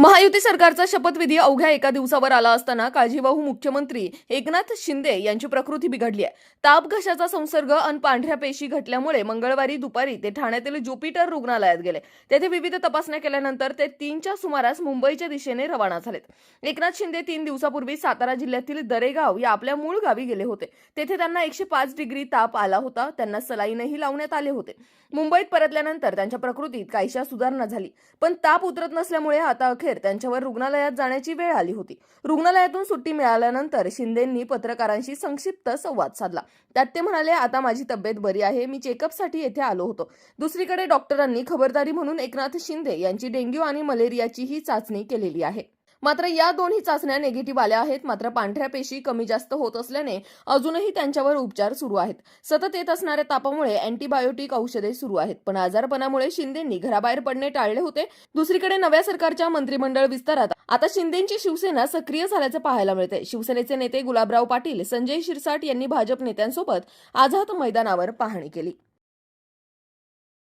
महायुती सरकारचा शपथविधी अवघ्या एका दिवसावर आला असताना काळजीवाहू मुख्यमंत्री एकनाथ शिंदे यांची प्रकृती बिघडली आहे. ताप घशाचा संसर्ग अन पांढऱ्या पेशी घटल्यामुळे मंगळवारी दुपारी ते ठाण्यातील ज्युपिटर रुग्णालयात गेले. तेथे विविध तपासण्या केल्यानंतर ते तीनच्या सुमारास मुंबईच्या दिशेने रवाना झालेत. एकनाथ शिंदे तीन दिवसापूर्वी सातारा जिल्ह्यातील दरेगाव या आपल्या मूळ गावी गेले होते. तेथे त्यांना एकशे पाच डिग्री ताप आला होता. त्यांना सलाईनही लावण्यात आले होते. मुंबईत परतल्यानंतर त्यांच्या प्रकृतीत काहीशा सुधारणा झाली. पण ताप उतरत नसल्यामुळे आता अखेर त्यांच्यावर रुग्णालयात जाण्याची वेळ आली होती. रुग्णालयातून सुट्टी मिळाल्यानंतर शिंदेंनी पत्रकारांशी संक्षिप्त संवाद साधला. त्यात ते म्हणाले आता माझी तब्येत बरी आहे मी चेकअपसाठी येथे आलो होतो. दुसरीकडे डॉक्टरांनी खबरदारी म्हणून एकनाथ शिंदे यांची डेंग्यू आणि मलेरियाचीही चाचणी केलेली आहे. मात्र या दोन्ही चाचण्या निगेटिव्ह आल्या आहेत. मात्र पांढऱ्या पेशी कमी जास्त होत असल्याने अजूनही त्यांच्यावर उपचार सुरू आहेत. सतत येत असणाऱ्या तापामुळे अँटीबायोटिक औषधे सुरू आहेत. पण आजारपणामुळे शिंदेंनी घराबाहेर पडणे टाळले होते. दुसरीकडे नव्या सरकारच्या मंत्रिमंडळ विस्तारात आता शिंदेची शिवसेना सक्रिय झाल्याचं पाहायला मिळते शिवसेनेचे नेते गुलाबराव पाटील संजय शिरसाट यांनी भाजप नेत्यांसोबत आझाद मैदानावर पाहणी केली.